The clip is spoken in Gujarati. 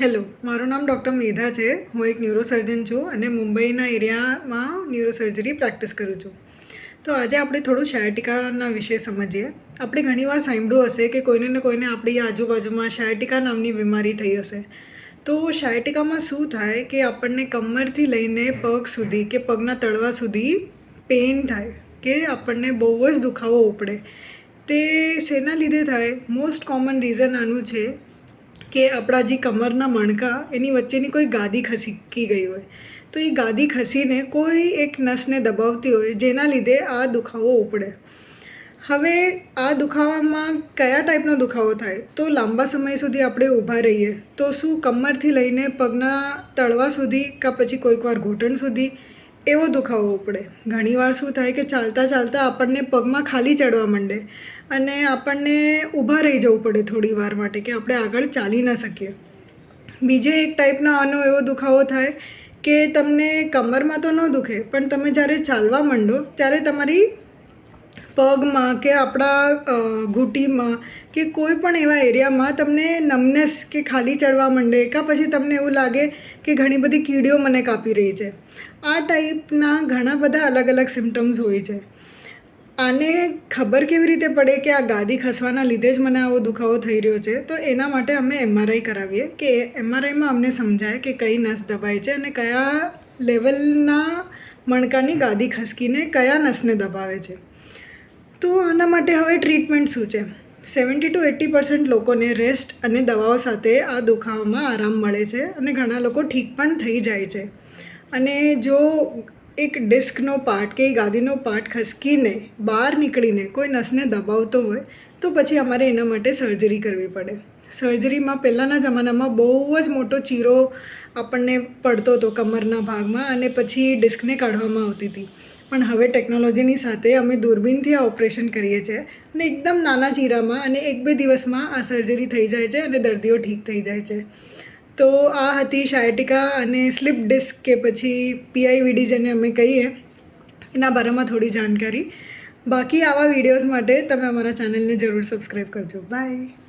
હેલો, મારું નામ ડૉક્ટર મેધા છે. હું એક ન્યુરોસર્જન છું અને મુંબઈના એરિયામાં ન્યુરોસર્જરી પ્રેક્ટિસ કરું છું. તો આજે આપણે થોડું શાયટિકાના વિશે સમજીએ. આપણે ઘણીવાર સાંભળ્યું હશે કે કોઈને ને કોઈને આપણી આજુબાજુમાં શાયટિકા નામની બીમારી થઈ હશે. તો શાયટિકામાં શું થાય કે આપણને કમરથી લઈને પગ સુધી કે પગના તળવા સુધી પેઇન થાય, કે આપણને બહુ જ દુખાવો ઉપડે. તે શેના લીધે થાય? મોસ્ટ કોમન રીઝન આનું છે કે આપણા જે કમરના મણકા, એની વચ્ચેની કોઈ ગાદી ખસી ગઈ હોય. તો એ ગાદી ખસીને કોઈ એક નસને દબાવતી હોય, જેના લીધે આ દુખાવો ઉપડે. હવે આ દુખાવામાં કયા ટાઈપનો દુખાવો થાય? તો લાંબા સમય સુધી આપણે ઊભા રહીએ. તો શું કમરથી લઈને પગના તળવા સુધી, કાં પછી કોઈક વાર ઘૂંટણ સુધી એવો દુખાવો ઉપડે. ઘણીવાર શું થાય કે ચાલતા ચાલતા આપણને પગમાં ખાલી ચડવા માંડે અને આપણને ઊભા રહી જવું પડે થોડી વાર માટે કે આપણે આગળ ચાલી ન શકીએ. બીજે એક ટાઈપનો આનો એવો દુખાવો થાય કે તમને કમરમાં તો ન દુખે, પણ તમે જ્યારે ચાલવા માંડો ત્યારે તમારી પગમાં કે આપણા ઘૂંટીમાં કે કોઈ પણ એવા એરિયામાં તમને નમનેસ કે ખાલી ચડવા માંડે કાં પછી તમને એવું લાગે કે ઘણી બધી કીડીઓ મને કાપી રહી છે. આ ટાઈપના ઘણા બધા અલગ અલગ સિમ્ટમ્સ હોય છે. આને ખબર કેવી રીતે પડે કે આ ગાદી ખસવાના લીધે જ મને આવો દુખાવો થઈ રહ્યો છે? તો એના માટે અમે એમઆરઆઈ કરાવીએ કે એમઆરઆઈમાં અમને સમજાય કે કઈ નસ દબાય છે અને કયા લેવલના મણકાની ગાદી ખસકીને કયા નસને દબાવે છે. તો આના માટે હવે ટ્રીટમેન્ટ શું છે? સેવન્ટી ટુ એટી પર્સન્ટ લોકોને રેસ્ટ અને દવાઓ સાથે આ દુખાવામાં આરામ મળે છે અને ઘણા લોકો ઠીક પણ થઈ જાય છે. અને જો એક ડિસ્કનો પાર્ટ કે ગાદીનો પાર્ટ ખસકીને બહાર નીકળીને કોઈ નસને દબાવતો હોય, તો પછી અમારે એના માટે સર્જરી કરવી પડે. સર્જરીમાં પહેલાંના જમાનામાં બહુ જ મોટો ચીરો આપણને પડતો હતો કમરના ભાગમાં અને પછી ડિસ્કને કાઢવામાં આવતી હતી. પણ હવે ટેકનોલોજીની સાથે અમે દૂરબીનથી આ ઓપરેશન કરીએ છીએ અને એકદમ નાના ચીરામાં અને એક બે દિવસમાં આ સર્જરી થઈ જાય છે અને દર્દીઓ ઠીક થઈ જાય છે. તો આ હતી શાયટિકા અને સ્લીપ ડિસ્ક કે પછી પીઆઈવીડી જેને અમે કહીએ, એના બારામાં થોડી જાણકારી. બાકી આવા વિડીયોઝ માટે તમે અમારા ચેનલને જરૂર સબસ્ક્રાઈબ કરજો. બાય.